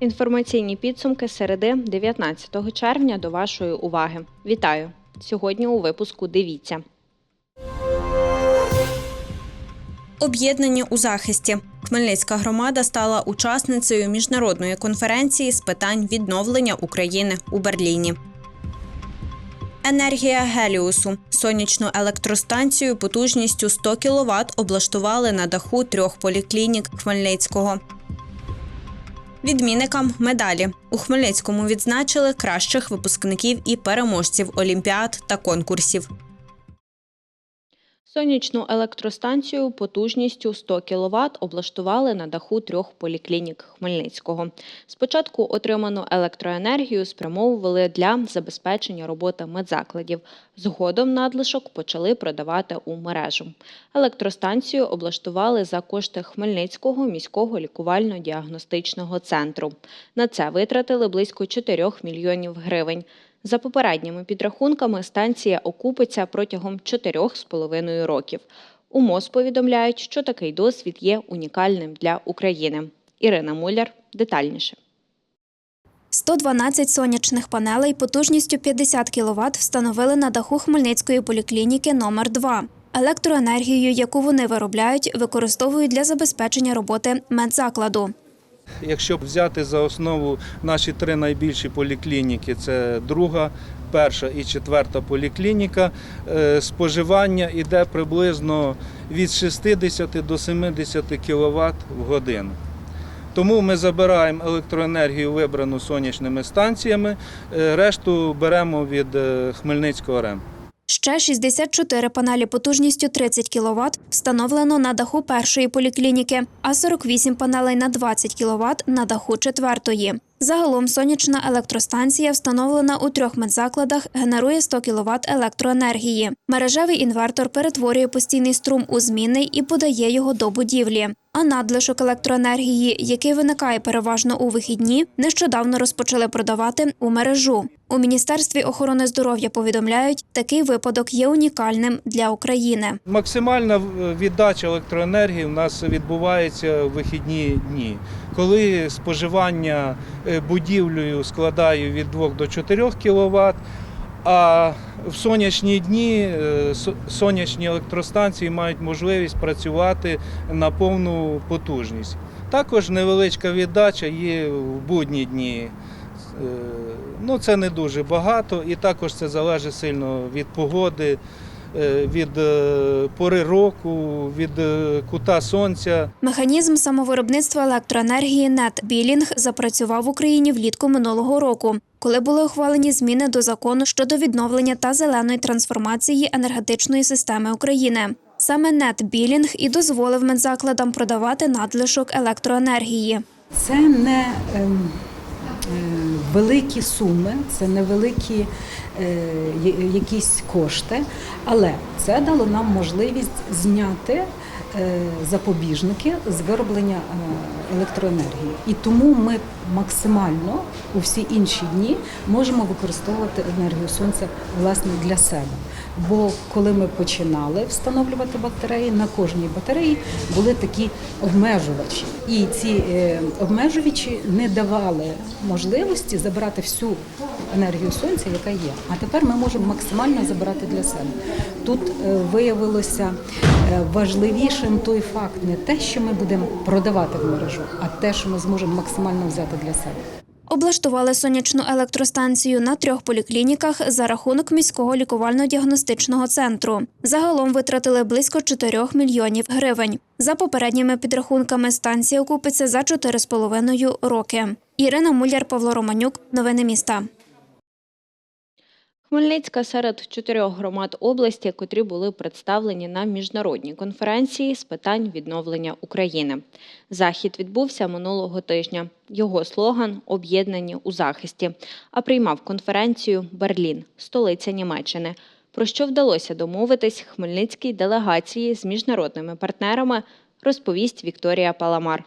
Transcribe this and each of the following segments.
Інформаційні підсумки середи 19 червня до вашої уваги. Вітаю! Сьогодні у випуску дивіться. Об'єднання у захисті. Хмельницька громада стала учасницею міжнародної конференції з питань відновлення України у Берліні. Енергія Геліусу. Сонячну електростанцію потужністю 100 кВт облаштували на даху трьох поліклінік Хмельницького. Відмінникам медалі у Хмельницькому відзначили кращих випускників і переможців олімпіад та конкурсів. Сонячну електростанцію потужністю 100 кВт облаштували на даху трьох поліклінік Хмельницького. Спочатку отриману електроенергію спрямовували для забезпечення роботи медзакладів. Згодом надлишок почали продавати у мережу. Електростанцію облаштували за кошти Хмельницького міського лікувально-діагностичного центру. На це витратили близько 4 мільйонів гривень. За попередніми підрахунками, станція окупиться протягом 4,5 років. У МОЗ повідомляють, що такий досвід є унікальним для України. Ірина Муляр детальніше. 112 сонячних панелей потужністю 50 кВт встановили на даху Хмельницької поліклініки номер 2 Електроенергію, яку вони виробляють, використовують для забезпечення роботи медзакладу. Якщо взяти за основу наші три найбільші поліклініки, це друга, перша і четверта поліклініка, е, споживання йде приблизно від 60 до 70 кВт в годину. Тому ми забираємо електроенергію, вибрану сонячними станціями, е, решту беремо від е, Хмельницького РЕМ. Ще 64 панелі потужністю 30 кВт встановлено на даху першої поліклініки, а 48 панелей на 20 кВт на даху четвертої. Загалом сонячна електростанція, встановлена у трьох медзакладах, генерує 100 кВт електроенергії. Мережевий інвертор перетворює постійний струм у змінний і подає його до будівлі. А надлишок електроенергії, який виникає переважно у вихідні, нещодавно розпочали продавати у мережу. У Міністерстві охорони здоров'я повідомляють, такий випадок є унікальним для України. Максимальна віддача електроенергії у нас відбувається в вихідні дні, коли споживання е, будівлею складає від 2 до 4 кВт, а в сонячні дні е, сонячні електростанції мають можливість працювати на повну потужність. Також невеличка віддача є в будні дні. Е, Ну, це не дуже багато, і також це залежить сильно від погоди, від е, пори року, від е, кута сонця. Механізм самовиробництва електроенергії NetBilling запрацював в Україні влітку минулого року, коли були ухвалені зміни до закону щодо відновлення та зеленої трансформації енергетичної системи України. Саме NetBilling і дозволив медзакладам продавати надлишок електроенергії. Це не ем, е, великі суми, це не великі е, я- якісь кошти, але це дало нам можливість зняти е, запобіжники з вироблення е, електроенергії. І тому ми максимально у всі інші дні можемо використовувати енергію сонця власне для себе. Бо коли ми починали встановлювати батареї, на кожній батареї були такі обмежувачі, і ці е, обмежувачі не давали можливості забирати всю енергію сонця, яка є. А тепер ми можемо максимально забирати для себе. Тут е, виявилося е, важливішим той факт, не те, що ми будемо продавати в мережу, а те, що ми зможемо максимально взяти для себе. Облаштували сонячну електростанцію на трьох поліклініках за рахунок міського лікувально-діагностичного центру. Загалом витратили близько 4 мільйонів гривень. За попередніми підрахунками, станція окупиться за 4,5 роки. Ірина Муляр, Павло Романюк. Новини міста. Хмельницька серед чотирьох громад області, котрі були представлені на міжнародній конференції з питань відновлення України. Захід відбувся минулого тижня. Його слоган Об'єднані у захисті. А приймав конференцію Берлін, столиця Німеччини. Про що вдалося домовитись хмельницькій делегації з міжнародними партнерами, розповість Вікторія Паламар.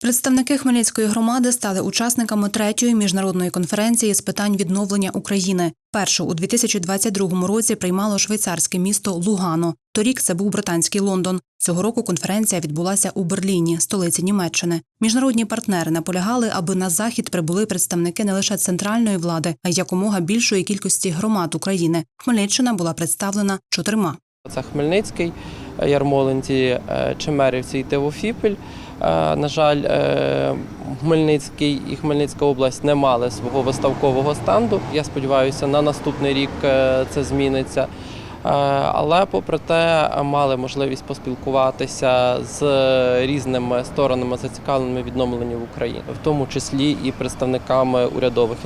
Представники Хмельницької громади стали учасниками третьої міжнародної конференції з питань відновлення України. Першу у 2022 році приймало швейцарське місто Лугано. Торік це був британський Лондон. Цього року конференція відбулася у Берліні, столиці Німеччини. Міжнародні партнери наполягали, аби на захід прибули представники не лише центральної влади, а й якомога більшої кількості громад України. Хмельниччина була представлена чотирма. Це Хмельницький, Ярмолинці, е, Чемерівці і Тивофіпіль. Е, На жаль, е, Хмельницький і Хмельницька область не мали свого виставкового стенду. Я сподіваюся, на наступний рік е, це зміниться. Але попри те, мали можливість поспілкуватися з різними сторонами зацікавленими в відновленні в Україні, в тому числі і представниками урядових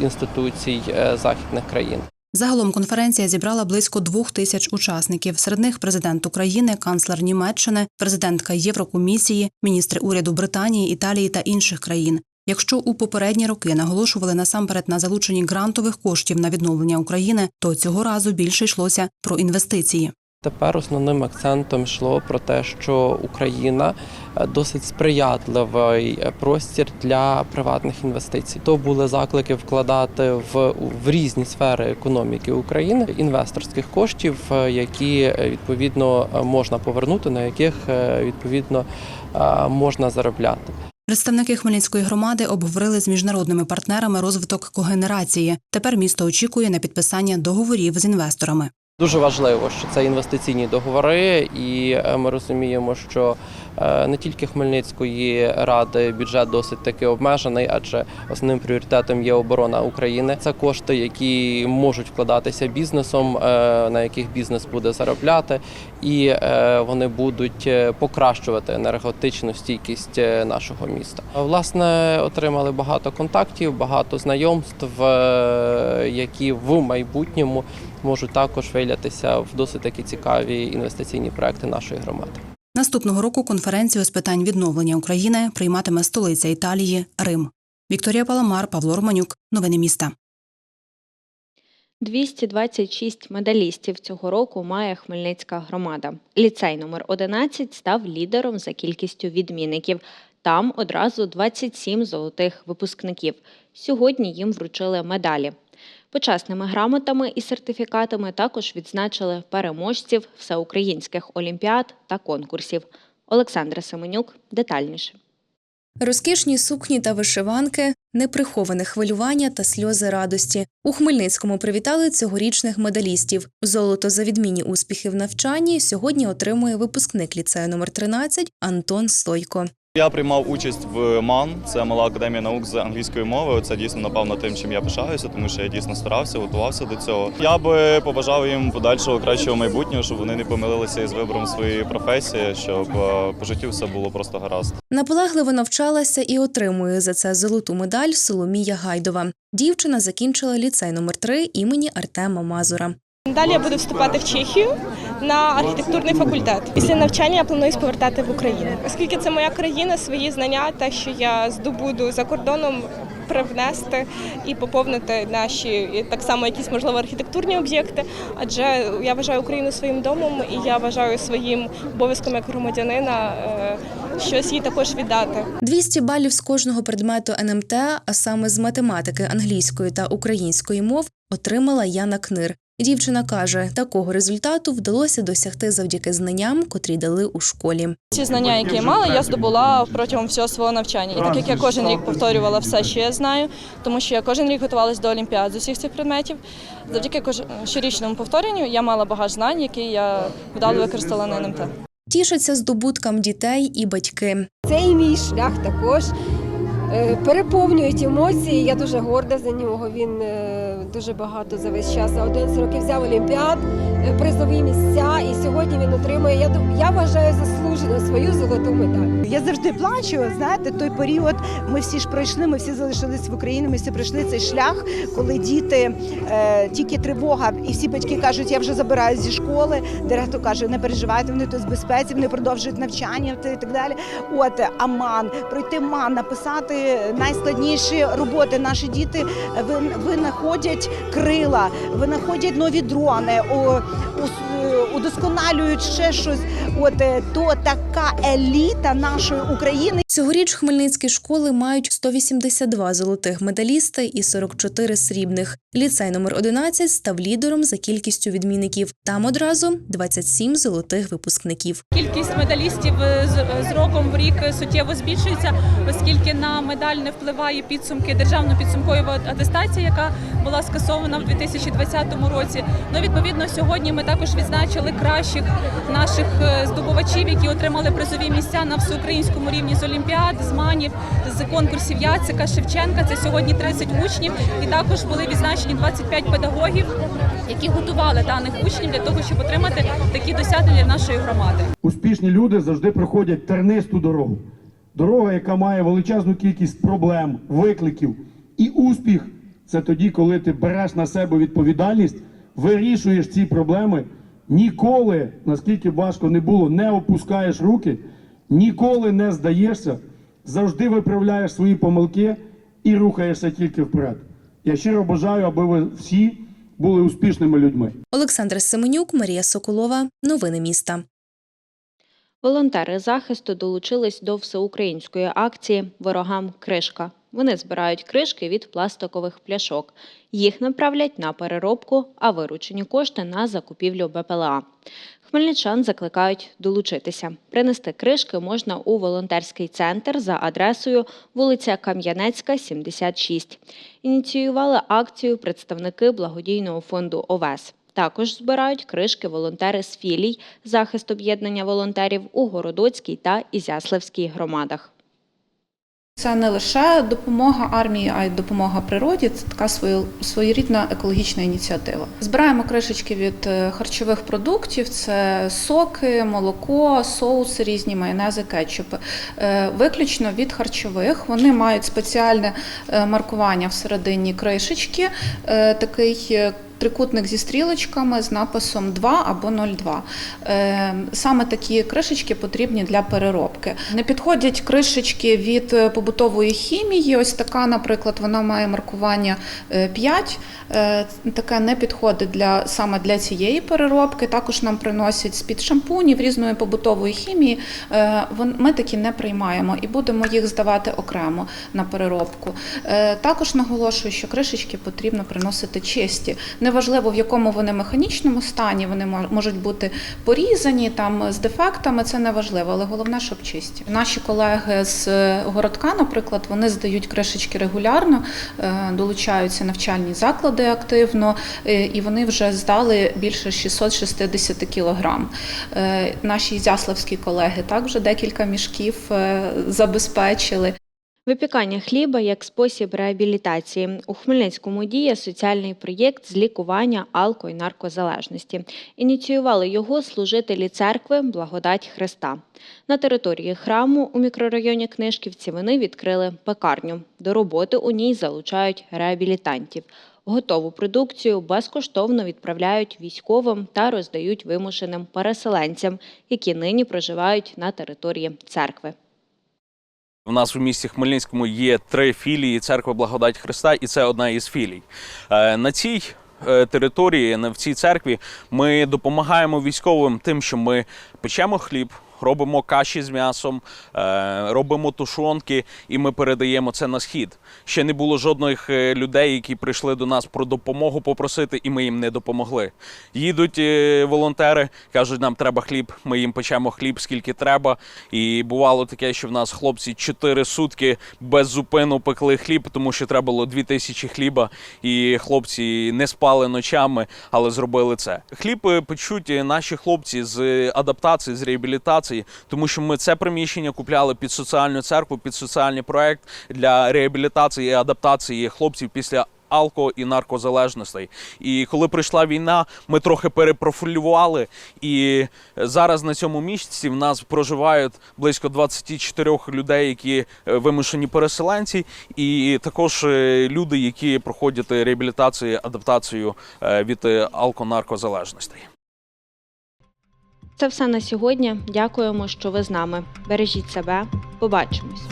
інституцій західних країн. Загалом конференція зібрала близько двох тисяч учасників. Серед них президент України, канцлер Німеччини, президентка Єврокомісії, міністри уряду Британії, Італії та інших країн. Якщо у попередні роки наголошували насамперед на залученні грантових коштів на відновлення України, то цього разу більше йшлося про інвестиції. Тепер основним акцентом йшло про те, що Україна е, досить сприятливий е, простір для приватних інвестицій. То були заклики вкладати в, в різні сфери економіки України інвесторських коштів, е, які відповідно можна повернути, на яких відповідно можна заробляти. Представники Хмельницької громади обговорили з міжнародними партнерами розвиток когенерації. Тепер місто очікує на підписання договорів з інвесторами. Дуже важливо, що це інвестиційні договори, і е, ми розуміємо, що не тільки Хмельницької ради бюджет досить таки обмежений, адже основним пріоритетом є оборона України. Це кошти, які можуть вкладатися бізнесом, е, на яких бізнес буде заробляти, і е, вони будуть е, покращувати енергетичну стійкість е, нашого міста. Власне, отримали багато контактів, багато знайомств, е, які в майбутньому можуть також вилятися в досить такі цікаві інвестиційні проекти нашої громади. Наступного року конференцію з питань відновлення України прийматиме столиця Італії Рим. Вікторія Паламар, Павло Романюк. Новини міста. 226 медалістів цього року має Хмельницька громада. Ліцей номер 11 став лідером за кількістю відмінників. Там одразу 27 золотих випускників. Сьогодні їм вручили медалі. Почасними грамотами і сертифікатами також відзначили переможців всеукраїнських олімпіад та конкурсів. Олександра Семенюк детальніше. Розкішні сукні та вишиванки, неприховане хвилювання та сльози радості. У Хмельницькому привітали цьогорічних медалістів. Золото за відмінні успіхи в навчанні сьогодні отримує випускник ліцею номер 13 Антон Стойко. Я приймав участь в МАН, це мала академія наук з англійської мови. Це дійсно напевно тим, чим я пишаюся, тому що я дійсно старався, готувався до цього. Я би побажав їм подальшого кращого майбутнього, щоб вони не помилилися із вибором своєї професії, щоб е, по життю все було просто гаразд. Наполегливо навчалася і отримує за це золоту медаль Соломія Гайдова. Дівчина закінчила ліцей номер 3 імені Артема Мазура. Далі я буду вступати в Чехію на архітектурний факультет. Після навчання я планую повертати в Україну. Оскільки це моя країна, свої знання, те, що я здобуду за кордоном, привнести і поповнити наші так само якісь можливо архітектурні об'єкти. Адже я вважаю Україну своїм домом, і я вважаю своїм обов'язком як громадянина е, щось їй також віддати. 200 балів з кожного предмету НМТ, а саме з математики, англійської та української мов, отримала Яна Книр. Дівчина каже, такого результату вдалося досягти завдяки знанням, котрі дали у школі. Ці знання, які я мала, я здобула протягом всього свого навчання. І так як я кожен рік повторювала все, що я знаю, тому що я кожен рік готувалася до олімпіад з усіх цих предметів. Завдяки щорічному повторенню я мала багаж знань, які я вдало використала на НМТ. Тішаться здобуткам дітей і батьки. Цей мій шлях також переповнюють емоції. Я дуже горда за нього. Він е, дуже багато за весь час за 11 років взяв олімпіад, е, призові місця, і сьогодні він отримує. Я я вважаю заслужено свою золоту медаль. Я завжди плачу. Знаєте, той період ми всі ж пройшли, ми всі залишились в Україні. Ми всі пройшли цей шлях, коли діти е, тільки тривога, і всі батьки кажуть, я вже забираю зі школи. Директор каже, не переживайте, вони тут в безпеці, вони продовжують навчання і так далі. От а ман, пройти ман, написати найскладніші роботи. Наші діти е, ви- винаходять крила, винаходять нові дрони. О, удосконалюють ще щось. От е, то така еліта нашої України. Цьогоріч хмельницькі школи мають 182 золотих медаліста і 44 срібних. Ліцей номер 11 став лідером за кількістю відмінників. Там одразу 27 золотих випускників. Кількість медалістів е, з, роком в рік суттєво збільшується, оскільки на медаль не впливає підсумки державну підсумкову атестацію, яка була скасована в 2020 році. Ну відповідно, сьогодні ми також відзначили кращих наших е, здобувачів, які отримали призові місця на всеукраїнському рівні з олімпіад, з манів, з конкурсів Яцика, Шевченка. Це сьогодні 30 учнів, і також були відзначені 25 педагогів, які готували даних учнів для того, щоб отримати такі досягнення для нашої громади. Успішні люди завжди проходять тернисту дорогу. Дорога, яка має величезну кількість проблем, викликів. І успіх це тоді, коли ти береш на себе відповідальність, вирішуєш ці проблеми. Ніколи, наскільки важко не було, не опускаєш руки, ніколи не здаєшся, завжди виправляєш свої помилки і рухаєшся тільки вперед. Я щиро бажаю, аби ви всі були успішними людьми. Олександр Семенюк, Марія Соколова. Новини міста. Волонтери захисту долучились до всеукраїнської акції Ворогам кришка. Вони збирають кришки від пластикових пляшок. Їх направлять на переробку, а виручені кошти на закупівлю БПЛА. Хмельничан закликають долучитися. Принести кришки можна у волонтерський центр за адресою вулиця Кам'янецька, 76. Ініціювали акцію представники благодійного фонду ОВЕС. Також збирають кришки волонтери з філій захист об'єднання волонтерів у Городоцькій та Ізяславській громадах. Це не лише допомога армії, а й допомога природі. Це така своєрідна екологічна ініціатива. Збираємо кришечки від е, харчових продуктів: це соки, молоко, соуси різні, майонези, кетчупи. Е, Виключно від харчових. Вони мають спеціальне е, маркування всередині кришечки, такий. Трикутник зі стрілочками з написом 2 або 0,2. Е, Саме такі кришечки потрібні для переробки. Не підходять кришечки від е, побутової хімії. Ось така, наприклад, вона має маркування е, 5. Е, Таке не підходить для саме для цієї переробки. Також нам приносять з-під шампунів різної побутової хімії. Ми такі не приймаємо і будемо їх здавати окремо на переробку. Також наголошую, що кришечки потрібно приносити чисті. Неважливо в якому вони механічному стані, вони мо- можуть бути порізані там з дефектами. Це не важливо, але головне, щоб чисті. Наші колеги з е, городка, наприклад, вони здають кришечки регулярно, е, долучаються навчальні заклади активно, е, і вони вже здали більше 660 кілограм. Наші ізяславські колеги також декілька мішків забезпечили. Випікання хліба як спосіб реабілітації. У Хмельницькому діє соціальний проєкт з лікування алко- і наркозалежності. Ініціювали його служителі церкви Благодать Христа. На території храму у мікрорайоні Книжківці вони відкрили пекарню. До роботи у ній залучають реабілітантів. Готову продукцію безкоштовно відправляють військовим та роздають вимушеним переселенцям, які нині проживають на території церкви. У нас у місті Хмельницькому є три філії Церкви Благодать Христа, і це одна із філій. Е, На цій е, території, в цій церкві, ми допомагаємо військовим тим, що ми печемо хліб. Робимо каші з м'ясом, е, робимо тушонки, і ми передаємо це на схід. Ще не було жодних е, людей, які прийшли до нас про допомогу попросити, і ми їм не допомогли. Їдуть е, волонтери, кажуть, нам треба хліб. Ми їм печемо хліб, скільки треба. І бувало таке, що в нас хлопці 4 сутки без зупину пекли хліб, тому що треба було 2 тисячі хліба, і хлопці не спали ночами, але зробили це. Хліб печуть наші хлопці з адаптації, з реабілітації, тому що ми це приміщення купляли під соціальну церкву, під соціальний проект для реабілітації і адаптації хлопців після. Алко і наркозалежностей. І коли прийшла війна, ми трохи перепрофілювали. І зараз на цьому місці в нас проживають близько 24 людей, які е, вимушені переселенці, і також е, люди, які проходять реабілітацію, адаптацію е, від алко-наркозалежностей. Це все на сьогодні. Дякуємо, що ви з нами. Бережіть себе. Побачимось.